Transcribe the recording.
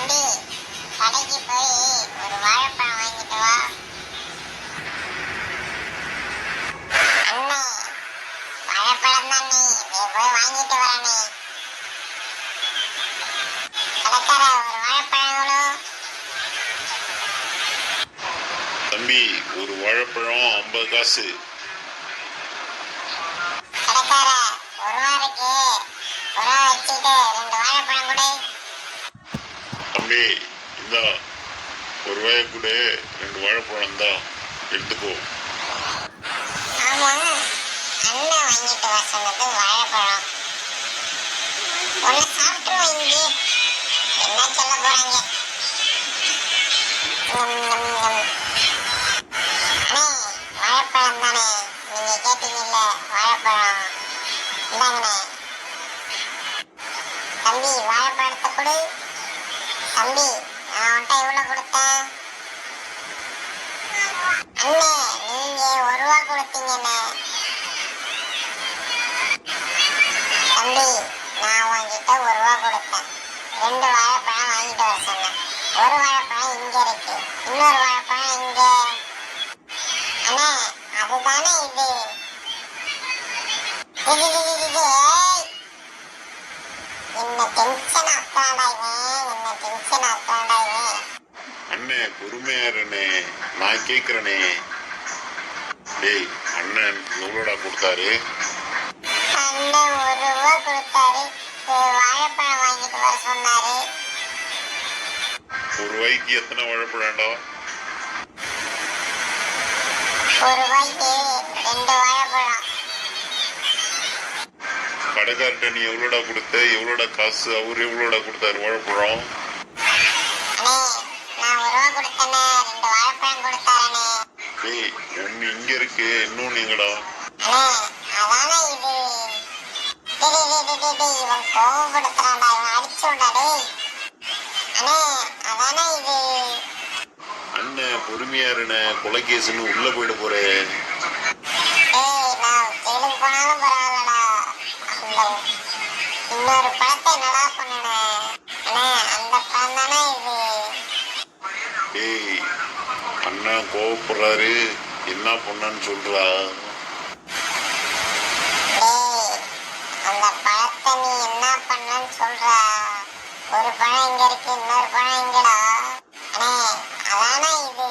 தம்பி கடைக்கு போய் ஒரு வாழைப்பழம் வாங்கிட்டு வா. அண்ணே வாழைப்பழம் தான் நீ. போய் வாங்கிட்டு வரனே கடைக்கார ஒரு வாழைப்பழம் எவ்வளோ தம்பி ஒரு வாழைப்பழம் ஐம்பது காசு. தம்பி இந்தா ஒரு ரூபாயை கொடு ரெண்டு வாழைப்பழம் தான் எடுத்துக்கோ. வாழைப்பழம் என்ன வாழைப்பழம் தானே? நீங்க கேட்டீங்கல்ல வாழைப்பழம் இந்தாங்கண்ணே. தம்பி வாழைப்பழத்தை கொடு. தம்பி நான் உன்ட்ட எவ்வளவு கொடுத்தேன்? அண்ணே நீங்க ஒரு ரூபா கொடுத்தீங்கண்ணே தம்பி நான் உங்ககிட்ட ஒரு ரூபா கொடுத்தேன். ரெண்டு வாழைப்பழம் வாங்கிட்டு வர சொன்னேன். ஒரு வாழைப்பழம் இங்க இருக்கு. இன்னொரு வாழைப்பழம் இங்க. அண்ணே அதுதானே இது? என்ன டென்ஷன் அப்பாடா இவன்? டென்ஷன் அண்ணே பொறுமையாருண்ணே நான் கேக்குறனே. டேய் அண்ணன் எவ்வளோடா கொடுத்தாரு. அண்ணன் ஒரு ரூபா கொடுத்தாரு வாழைப்பழம் வாங்கிட்டு வர சொன்னாரு ஒரு ரூபாய்க்கு எத்தனை வாழைப்பழம்டா ஒரு ரூபாய்க்கு ரெண்டு கடைக்கார்ட்ட நீ எவ்வளோடா கொடுத்த? எவ்வளோடா காசு? அவர் எவ்வளோடா கொடுத்தாரு? வாழைப்பழம்? டேய் ஒன்று இங்கே இருக்கு. இன்னொன்று எங்கடா அண்ணன் பொறுமையா இருண்ணே. கொலைகேசுன்னு உள்ள போயிட போறேன் இன்னொரு பழத்தை என்னடா பண்ணுனே அண்ணே அந்த தானே இது? டேய் அண்ணன் கோவப்படுறாரு. என்ன பண்ணான்னு சொல்றா. அந்த பழத்தை நீ என்ன பண்ணன்னு சொல்ற. ஒரு பழம் இங்க இருக்கு இன்னொரு பழம் இங்கடா. அண்ணே அதானே இது?